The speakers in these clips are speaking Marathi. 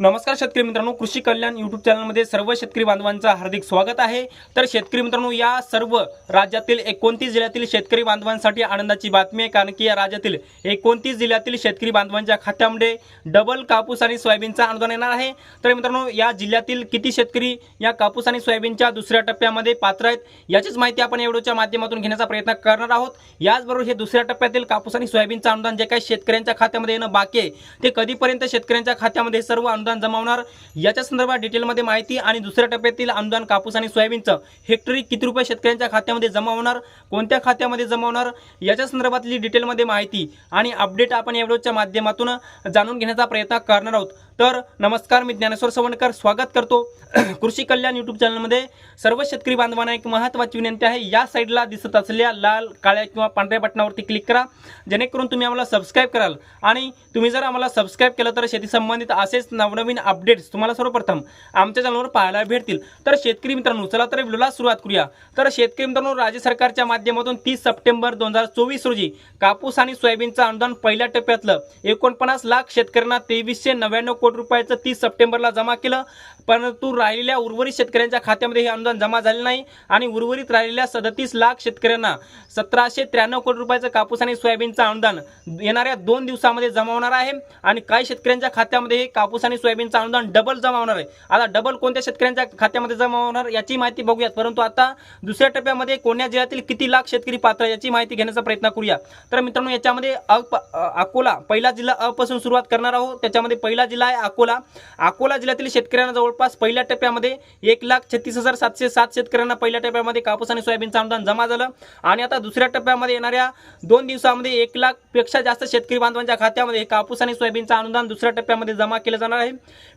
नमस्कार शेतकरी मित्रांनो कृषी कल्याण यूट्यूब चॅनलमध्ये सर्व शेतकरी बांधवांचं हार्दिक स्वागत आहे. तर शेतकरी मित्रांनो या सर्व राज्यातील एकोणतीस जिल्ह्यातील शेतकरी बांधवांसाठी आनंदाची बातमी आहे कारण की या राज्यातील एकोणतीस जिल्ह्यातील शेतकरी बांधवांच्या खात्यामध्ये डबल कापूस आणि सोयाबीनचा अनुदान येणार आहे. तर मित्रांनो या जिल्ह्यातील किती शेतकरी या कापूस आणि सोयाबीनच्या दुसऱ्या टप्प्यामध्ये पात्र आहेत याचीच माहिती आपण या व्हिडिओच्या माध्यमातून घेण्याचा प्रयत्न करणार आहोत. याचबरोबर हे दुसऱ्या टप्प्यातील कापूस आणि सोयाबीनचं अनुदान जे काही शेतकऱ्यांच्या खात्यामध्ये येणं बाकी आहे ते कधीपर्यंत शेतकऱ्यांच्या खात्यामध्ये सर्व अनुदान अनुदान जमावणार? याच्या संदर्भात डिटेलमध्ये माहिती आणि दुसऱ्या टप्प्यातील अनुदान कापूस आणि सोयाबीनचं हेक्टरी किती रुपये शेतकऱ्यांच्या खात्यामध्ये जमा होणार कोणत्या खात्यामध्ये जमा होणार याच्या संदर्भातली डिटेलमध्ये माहिती आणि अपडेट आपण या व्हिडिओच्या माध्यमातून जाणून घेण्याचा प्रयत्न करणार आहोत. तर नमस्कार मी ज्ञानेश्वर सवणकर स्वागत करतो कृषी कल्याण यूट्यूब चॅनलमध्ये. सर्व शेतकरी बांधवांना एक महत्त्वाची विनंती आहे या साईडला दिसत असलेल्या लाल काळ्या किंवा पांढऱ्या बटनावरती क्लिक करा. जेणेकरून तुम्ही आम्हाला सबस्क्राईब कराल. आणि तुम्ही जर आम्हाला सबस्क्राईब केलं तर शेती संबंधित असेच नवनवीन अपडेट्स तुम्हाला सर्वप्रथम आमच्या चॅनलवर पाहायला भेटतील. तर शेतकरी मित्रांनो चला तर व्हिडिओला सुरुवात करूया. तर शेतकरी मित्रांनो राज्य सरकारच्या माध्यमातून तीस सप्टेंबर दोन हजार चोवीस रोजी कापूस आणि सोयाबीनचं अनुदान पहिल्या टप्प्यातलं एकोणपन्नास लाख शेतकऱ्यांना तेवीसशे नव्याण्णव कोटी रुपयाचं तीस सप्टेंबरला जमा केलं. परंतु राहिलेल्या उर्वरित शेतकऱ्यांच्या खात्यामध्ये हे अनुदान जमा झाले नाही आणि उर्वरित राहिलेल्या सदतीस लाख शेतकऱ्यांना सतराशे त्र्याण्णव कोटी रुपयाचं कापूस आणि सोयाबीनचं अनुदान येणाऱ्या दोन दिवसामध्ये जमा होणार आहे आणि काही शेतकऱ्यांच्या खात्यामध्ये हे कापूस आणि सोयाबीनचं अनुदान डबल जमा होणार आहे. आता डबल कोणत्या शेतकऱ्यांच्या खात्यामध्ये जमा होणार याची माहिती बघूयात. परंतु आता दुसऱ्या टप्प्यामध्ये कोण्या जिल्ह्यातील किती लाख शेतकरी पात्र याची माहिती घेण्याचा प्रयत्न करूया. तर मित्रांनो याच्यामध्ये अ- अकोला पहिला जिल्हा अपासून सुरुवात करणार आहोत. त्याच्यामध्ये पहिला जिल्हा आहे अकोला. अकोला जिल्ह्यातील शेतकऱ्यांना जवळपास पहिल्या टप्प्यामध्ये एक लाख छत्तीस हजार सातशे सात शेतकऱ्यांना पहिल्या टप्प्यामध्ये कापूस आणि सोयाबीनचं अनुदान जमा झालं. आणि आता दुसऱ्या टप्प्यामध्ये येणाऱ्या दोन दिवसामध्ये एक लाखपेक्षा जास्त शेतकरी बांधवांच्या खात्यामध्ये हे कापूस आणि सोयाबीनचं अनुदान दुसऱ्या टप्प्यामध्ये जमा केलं जाणार आहे.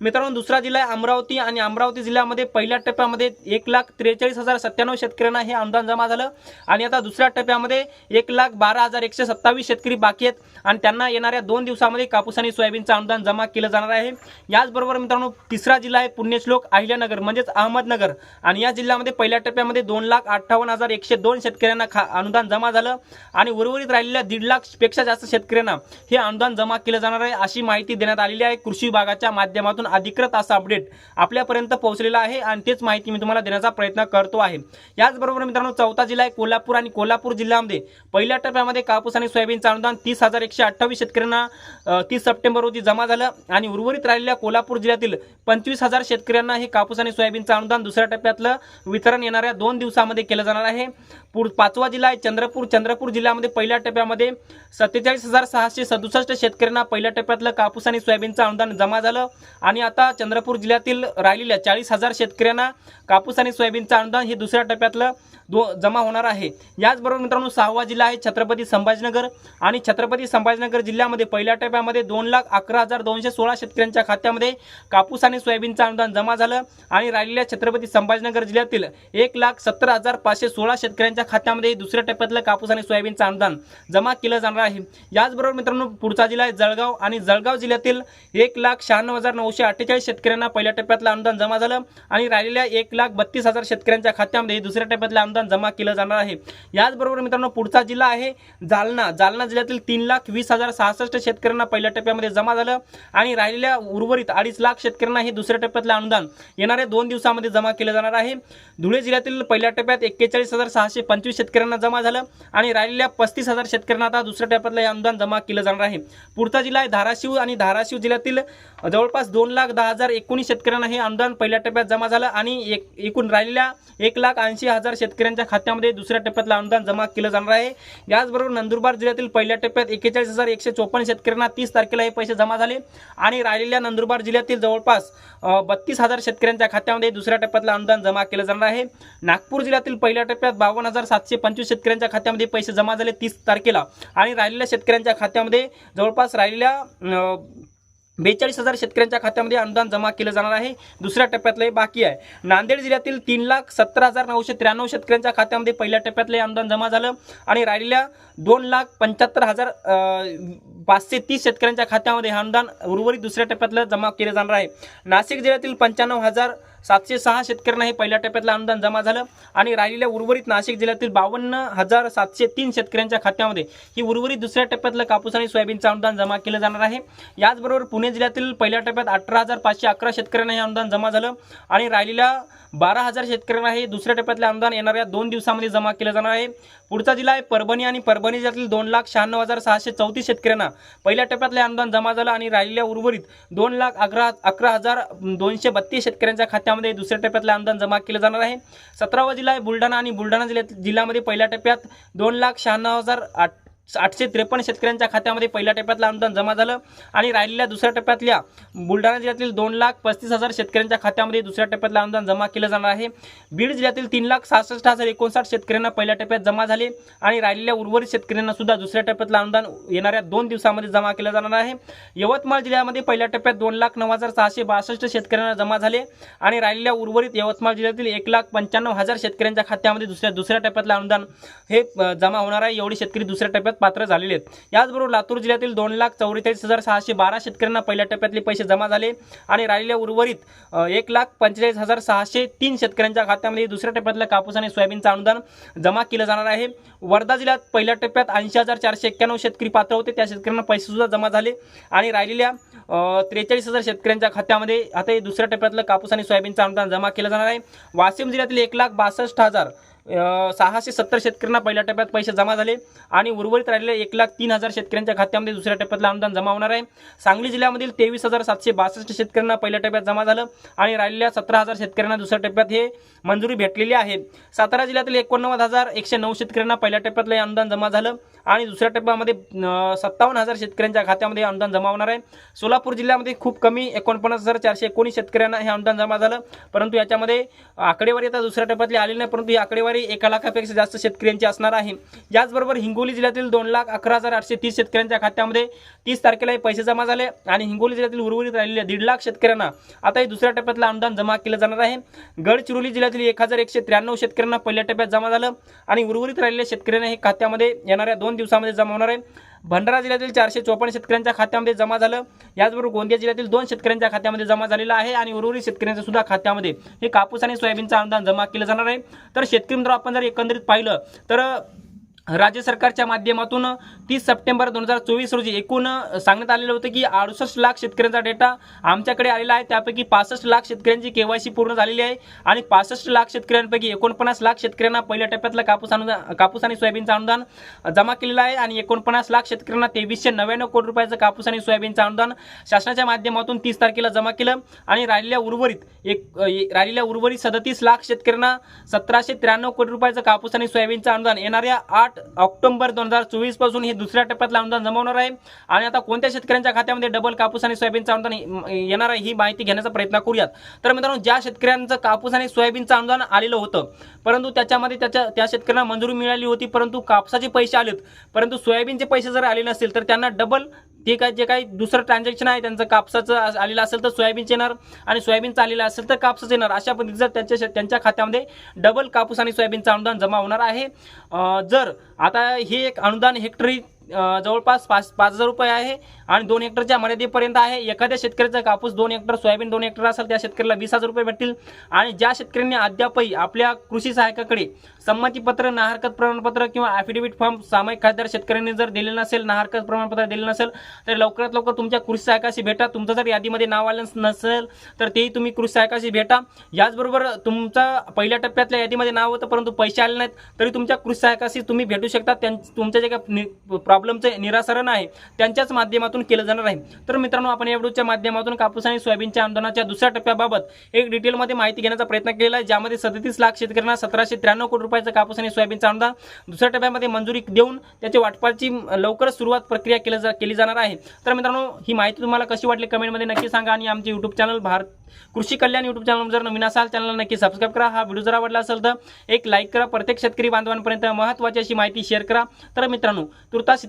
मित्रांनो दुसरा जिल्हा आहे अमरावती आणि अमरावती जिल्ह्यामध्ये पहिल्या टप्प्यामध्ये एक लाख त्रेचाळीस हजार सत्त्याण्णव शेतकऱ्यांना हे अनुदान जमा झालं. आणि आता दुसऱ्या टप्प्यामध्ये एक लाख बारा हजार एकशे सत्तावीस शेतकरी बाकी आहेत आणि त्यांना येणाऱ्या दोन दिवसामध्ये कापूस आणि सोयाबीनचं अनुदान जमा केलं जाणार आहे. याचबरोबर मित्रांनो तिसरा जिल्हा आहे पुण्यश्लोक अहिल्यानगर म्हणजेच अहमदनगर. आणि या जिल्ह्यामध्ये पहिल्या टप्प्यामध्ये दोन लाख अठ्ठावन्न हजार एकशे दोन शेतकऱ्यांना खा अनुदान जमा झालं आणि उर्वरित राहिलेल्या दीड लाखपेक्षा जास्त शेतकऱ्यांना हे अनुदान जमा केलं जाणार आहे अशी माहिती देण्यात आलेली आहे. कृषी विभागाच्या माध्यमातून अधिकृत असा अपडेट आपल्यापर्यंत पोहोचलेला आहे आणि तेच माहिती मी तुम्हाला देण्याचा प्रयत्न करतो आहे. याचबरोबर मित्रांनो चौथा जिल्हा आहे कोल्हापूर आणि कोल्हापूर जिल्ह्यामध्ये पहिल्या टप्प्यामध्ये कापूस आणि सोयाबीनचं अनुदान तीस हजार एकशे अठ्ठावीस शेतकऱ्यांना तीस सप्टेंबर रोजी जमा झालं आणि उर्वरित राहिलेल्या कोल्हापूर जिल्ह्यातील पंचवीस हजार शेतकऱ्यांना हे कापूस आणि सोयाबीनचं अनुदान दुसऱ्या टप्प्यातलं वितरण येणाऱ्या दोन दिवसामध्ये केलं जाणार आहे. पुढ पाचवा जिल्हा आहे चंद्रपूर. चंद्रपूर जिल्ह्यामध्ये पहिल्या टप्प्यामध्ये सत्तेचाळीस हजार सहाशे सदुसष्ट शेतकऱ्यांना पहिल्या टप्प्यातलं कापूस आणि सोयाबीनचं अनुदान जमा झालं आणि आता चंद्रपूर जिल्ह्यातील राहिलेल्या चाळीस हजार शेतकऱ्यांना कापूस आणि सोयाबीनचं अनुदान हे दुसऱ्या टप्प्यातलं दो जमा होणार आहे. याचबरोबर मित्रांनो सहावा जिल्हा आहे छत्रपती संभाजीनगर आणि छत्रपती संभाजीनगर जिल्ह्यामध्ये पहिल्या टप्प्यामध्ये दोन लाख अकरा हजार दोनशे सोळा शेतकऱ्यांच्या खात्यामध्ये कापूस आणि सोयाबीनचं अनुदान अनुदान जमा झालं आणि राहिलेल्या छत्रपती संभाजीनगर जिल्ह्यातील एक लाख सत्तर हजार पाचशे सोळा शेतकऱ्यांच्या खात्यामध्ये दुसऱ्या टप्प्यातलं कापूस आणि सोयाबीनचं अनुदान जमा केलं जाणार आहे. याचबरोबर मित्रांनो पुढचा जिल्हा आहे जळगाव आणि जळगाव जिल्ह्यातील एक लाख शहाण्णव हजार नऊशे अठ्ठेचाळीस शेतकऱ्यांना पहिल्या टप्प्यातलं अनुदान जमा झालं आणि राहिलेल्या एक लाख बत्तीस हजार शेतकऱ्यांच्या खात्यामध्ये दुसऱ्या टप्प्यातलं अनुदान जमा केलं जाणार आहे. याचबरोबर मित्रांनो पुढचा जिल्हा आहे जालना. जालना जिल्ह्यातील तीन लाख वीस हजार सहासष्ट शेतकऱ्यांना पहिल्या टप्प्यामध्ये जमा झालं आणि राहिलेल्या उर्वरित अडीच लाख शेतकऱ्यांना हे दुसऱ्या टप्प्यातलं अनुदान येणाऱ्या दोन दिवसामध्ये जमा केलं जाणार आहे. धुळे जिल्ह्यातील पहिल्या टप्प्यात एक्केचाळीस हजार सहाशे पंचवीस शेतकऱ्यांना जमा झालं आणि राहिलेल्या पस्तीस हजार शेतकऱ्यांना आता दुसऱ्या टप्प्यातलं हे अनुदान जमा केलं जाणार आहे. पुढचा जिल्हा आहे धाराशिव आणि धाराशिव जिल्ह्यातील जवळपास दोन लाख दहा हजार एकोणीस शेतकऱ्यांना हे अनुदान पहिल्या टप्प्यात जमा झालं आणि एक एकूण राहिलेल्या एक लाख ऐंशी हजार शेतकऱ्यांच्या खात्यामध्ये दुसऱ्या टप्प्यातलं अनुदान जमा केलं जाणार आहे. याचबरोबर नंदुरबार जिल्ह्यातील पहिल्या टप्प्यात एक्केचाळीस हजार एकशे चोपन्न शेतकऱ्यांना तीस तारखेला हे पैसे जमा झाले आणि राहिलेल्या नंदुरबार जिल्ह्यातील जवळपास बत्तीस हजार शेतकऱ्यांच्या खात्यामध्ये दुसऱ्या टप्प्यातलं अनुदान जमा केलं जाणार आहे. नागपूर जिल्ह्यातील पहिल्या टप्प्यात बावन्न हजार सातशे पंचवीस शेतकऱ्यांच्या खात्यामध्ये पैसे जमा झाले तीस तारखेला. आणि राहिलेल्या शेतकऱ्यांच्या खात्यामध्ये जवळपास राहिलेल्या बेचाळीस हजार शेतकऱ्यांच्या खात्यामध्ये अनुदान जमा केलं जाणार आहे. दुसऱ्या टप्प्यातलं हे बाकी आहे. नांदेड जिल्ह्यातील तीन लाख सत्तर हजार नऊशे त्र्याण्णव शेतकऱ्यांच्या खात्यामध्ये पहिल्या टप्प्यातलं हे अनुदान जमा झालं आणि राहिलेल्या दोन लाख पंच्याहत्तर हजार पाचशे तीस शेतकऱ्यांच्या खात्यामध्ये हे अनुदान उर्वरित दुसऱ्या टप्प्यातलं जमा केलं जाणार आहे. नाशिक जिल्ह्यातील पंच्याण्णव हजार सातशे सहा शेतकऱ्यांना हे पहिल्या टप्प्यातलं अनुदान जमा झालं आणि राहिलेल्या उर्वरित नाशिक जिल्ह्यातील बावन्न हजार सातशे तीन शेतकऱ्यांच्या खात्यामध्ये ही उर्वरित दुसऱ्या टप्प्यातलं कापूस आणि सोयाबीनचं अनुदान जमा केलं जाणार आहे. याचबरोबर पुणे जिल्ह्यातील पहिल्या टप्प्यात अठरा हजार पाचशे अकरा शेतकऱ्यांना हे अनुदान जमा झालं आणि राहिलेल्या बारा हजार शेतकऱ्यांना हे दुसऱ्या टप्प्यातले अनुदान येणाऱ्या दोन दिवसामध्ये जमा केलं जाणार आहे. पुढचा जिल्हा आहे परभणी आणि परभणी जिल्ह्यातील दोन लाख शहाण्णव हजार सहाशे चौतीस शेतकऱ्यांना पहिल्या टप्प्यातले अनुदान जमा झालं आणि राहिलेल्या उर्वरित दोन लाख अकरा अकरा हजार दोनशे बत्तीस शेतकऱ्यांच्या त्यामध्ये दुसऱ्या टप्प्यातलं अनुदान जमा केलं जाणार आहे. सतरावा जिल्हा आहे बुलढाणा आणि बुलढाणा जिल्ह्यात जिल्ह्यामध्ये पहिल्या टप्प्यात दोन लाख शहाण्णव हजार आठ आठशे त्रेपन्न शेतकऱ्यांच्या खात्यामध्ये पहिल्या टप्प्यातलं अनुदान जमा झालं आणि राहिलेल्या दुसऱ्या टप्प्यातल्या बुलढाणा जिल्ह्यातील दोन लाख पस्तीस हजार शेतकऱ्यांच्या खात्यामध्ये दुसऱ्या टप्प्यातलं अनुदान जमा केलं जाणार आहे. बीड जिल्ह्यातील तीन लाख सहासष्ट हजार एकोणसाठ शेतकऱ्यांना पहिल्या टप्प्यात जमा झाले आणि राहिलेल्या उर्वरित शेतकऱ्यांना सुद्धा दुसऱ्या टप्प्यातलं अनुदान येणाऱ्या दोन दिवसामध्ये जमा केलं जाणार आहे. यवतमाळ जिल्ह्यामध्ये पहिल्या टप्प्यात दोन लाख नऊ हजार सहाशे बासष्ट शेतकऱ्यांना जमा झाले आणि राहिलेल्या उर्वरित यवतमाळ जिल्ह्यातील एक लाख पंच्याण्णव हजार शेतकऱ्यांच्या खात्यामध्ये दुसऱ्या दुसऱ्या टप्प्यातलं अनुदान हे जमा होणार आहे. एवढे शेतकरी दुसऱ्या टप्प्यात पात्र झालेले आहेत. याचबरोबर लातूर जिल्ह्यातील दोन लाख चौवेचाळीस हजार सहाशे बारा शेतकऱ्यांना पहिल्या टप्प्यातले पैसे जमा झाले आणि राहिलेल्या उर्वरित एक लाख पंचेचाळीस हजार सहाशे तीन शेतकऱ्यांच्या खात्यामध्ये दुसऱ्या टप्प्यातलं कापूस आणि सोयाबीनचं अनुदान जमा केलं जाणार आहे. वर्धा जिल्ह्यात पहिल्या टप्प्यात ऐंशी हजार चारशे एक्क्याण्णव शेतकरी पात्र होते. त्या शेतकऱ्यांना पैसेसुद्धा जमा झाले आणि राहिलेल्या त्रेचाळीस हजार शेतकऱ्यांच्या खात्यामध्ये आता दुसऱ्या टप्प्यातलं कापूस आणि सोयाबीनचं अनुदान जमा केलं जाणार आहे. वाशिम जिल्ह्यातील एक लाख बासष्ट हजार सहाशे सत्तर शेतकऱ्यांना पहिल्या टप्प्यात पैसे जमा झाले आणि उर्वरित राहिलेले एक लाख तीन हजार शेतकऱ्यांच्या खात्यामध्ये दुसऱ्या टप्प्यातलं अनुदान जमा होणार आहे. सांगली जिल्ह्यामधील तेवीस हजार सातशे बासष्ट शेतकऱ्यांना पहिल्या टप्प्यात जमा झालं आणि राहिलेल्या सतरा हजार शेतकऱ्यांना दुसऱ्या टप्प्यात हे मंजुरी भेटलेली आहे. सातारा जिल्ह्यातील एकोणनव्वद हजार एकशे नऊ शेतकऱ्यांना पहिल्या टप्प्यातलं हे अनुदान जमा झालं आणि दुसऱ्या टप्प्यामध्ये सत्तावन्न हजार शेतकऱ्यांच्या खात्यामध्ये अनुदान जमा होणार आहे. सोलापूर जिल्ह्यामध्ये खूप कमी एकोणपन्नास हजार चारशे एकोणीस शेतकऱ्यांना हे अनुदान जमा झालं. परंतु याच्यामध्ये आकडेवारी आता दुसऱ्या टप्प्यातली आलेली नाही परंतु ही आकडेवारी एका लाखापेक्षा जास्त शेतकऱ्यांची असणार आहे. याचबरोबर हिंगोली जिल्ह्यातील दोन लाख अकरा हजार आठशे तीस शेतकऱ्यांच्या खात्यामध्ये तीस तारखेला हे पैसे जमा झाले आणि हिंगोली जिल्ह्यातील उर्वरित राहिलेल्या दीड लाख शेतकऱ्यांना आता हे दुसऱ्या टप्प्यातलं अनुदान जमा केलं जाणार आहे. गडचिरोली जिल्ह्यातील एक हजार एकशे त्र्याण्णव शेतकऱ्यांना पहिल्या टप्प्यात जमा झालं आणि उर्वरित राहिलेल्या शेतकऱ्यांना हे खात्यामध्ये येणाऱ्या दोन दिवसामध्ये जमा होणार आहे. भंडारा जिल्ह्यातील चारशे चोपन्न शेतकऱ्यांच्या खात्यामध्ये जमा झालं. याचबरोबर गोंदिया जिल्ह्यातील दोन शेतकऱ्यांच्या खात्यामध्ये जमा झालेलं आहे आणि उर्वरित शेतकऱ्यांच्या सुद्धा खात्यामध्ये हे कापूस आणि सोयाबीनचं अनुदान जमा केलं जाणार आहे. तर शेतकरी मित्र आपण जर एकंदरीत पाहिलं तर राज्य सरकारच्या माध्यमातून तीस सप्टेंबर दोन हजार चोवीस रोजी एकूण सांगण्यात आलेलं होतं की अडुसष्ट लाख शेतकऱ्यांचा डेटा आमच्याकडे आलेला आहे. त्यापैकी पासष्ट लाख शेतकऱ्यांची केवायसी पूर्ण झालेली आहे आणि पासष्ट लाख शेतकऱ्यांपैकी एकोणपन्नास लाख शेतकऱ्यांना पहिल्या टप्प्यातलं कापूस अनुदान कापूस आणि सोयाबीनचं अनुदान जमा केलेलं आहे आणि एकोणपन्नास लाख शेतकऱ्यांना तेवीसशे नव्याण्णव कोटी रुपयाचं कापूस आणि सोयाबीनचं अनुदान शासनाच्या माध्यमातून तीस तारखेला जमा केलं आणि राहिलेल्या उर्वरित एक राहिलेल्या उर्वरित सदतीस लाख शेतकऱ्यांना सतराशे त्र्याण्णव कोटी रुपयाचं कापूस आणि सोयाबीनचं अनुदान येणाऱ्या आठ ऑक्टोबर दोन हजार चोवीसपासून हे दुसऱ्या टप्प्यातलं अनुदान जमवणार आहे. आणि आता कोणत्या शेतकऱ्यांच्या खात्यामध्ये डबल कापूस आणि सोयाबीनचं अनुदान येणार आहे ही माहिती घेण्याचा प्रयत्न करूयात. तर मित्रांनो ज्या शेतकऱ्यांचं कापूस आणि सोयाबीनचं अनुदान आलेलं होतं परंतु त्याच्यामध्ये त्याच्या त्या शेतकऱ्यांना मंजुरी मिळाली होती परंतु कापसाचे पैसे आलेत. परंतु सोयाबीनचे पैसे जर आले नसतील तर त्यांना डबल ते काय जे काही दुसरं ट्रान्झॅक्शन आहे त्यांचं कापसाचं आलेलं असेल तर सोयाबीनचं येणार आणि सोयाबीनचं आलेलं असेल तर कापसाचं येणार. अशा पद्धतीचं त्यांच्या त्यांच्या खात्यामध्ये डबल कापूस आणि सोयाबीनचं अनुदान जमा होणार आहे. जर आता हे एक अनुदान हेक्टरी जवळपास पाच पाच हजार रुपये आहे आणि दोन हेक्टरच्या मर्यादेपर्यंत आहे. एखाद्या शेतकऱ्याचा कापूस दोन हेक्टर सोयाबीन दोन हेक्टर असेल त्या शेतकऱ्याला वीस हजार रुपये भेटतील. आणि ज्या शेतकऱ्यांनी अद्यापही आपल्या कृषी सहायकाकडे संमतीपत्र नाहरकत प्रमाणपत्र किंवा ॲफिडेव्हिट फॉर्म सामायिक खासदार शेतकऱ्यांनी जर दिलेलं नसेल नाहरकत प्रमाणपत्र दिलेलं नसेल तर लवकरात लवकर तुमच्या कृषी सहायकाशी भेटा. तुमचं जर यादीमध्ये नाव आलं नसेल तर तेही तुम्ही कृषी सहायकाशी भेटा. याचबरोबर तुमचा पहिल्या टप्प्यातल्या यादीमध्ये नाव होतं परंतु पैसे आले नाहीत तरी तुमच्या कृषी सहायकाशी तुम्ही भेटू शकता. त्यां तुमच्या जे काही प्रॉब्लेमचं निरासरण आहे त्यांच्याच माध्यमातून केलं जाणार आहे. तर मित्रांनो आपण या व्हिडिओच्या माध्यमातून कापूस आणि सोयाबीनच्या आंदोलनाच्या दुसऱ्या टप्प्याबाबत एक डिटेलमध्ये माहिती घेण्याचा प्रयत्न केलेला आहे ज्यामध्ये सदतीस लाख शेतकऱ्यांना सतराशे त्र्याण्णव कोटी रुपयाचं कापूस आणि सोयाबीनचं अनुदान दुसऱ्या टप्प्यामध्ये मंजुरी देऊन त्याच्या वाटपाची लवकरच सुरुवात प्रक्रिया केली जा केली जाणार आहे. तर मित्रांनो ही माहिती तुम्हाला कशी वाटली कमेंटमध्ये नक्की सांगा आणि आमचे यूट्यूब चॅनल भारत कृषी कल्याण यूट्यूब चॅनल जर नवीन असाल चॅनलला नक्की सबस्क्राईब करा. हा व्हिडिओ जर आवडला असेल तर एक लाईक करा. प्रत्येक शेतकरी बांधवांपर्यंत महत्त्वाची अशी माहिती शेअर करा. तर मित्रांनो तुर्तास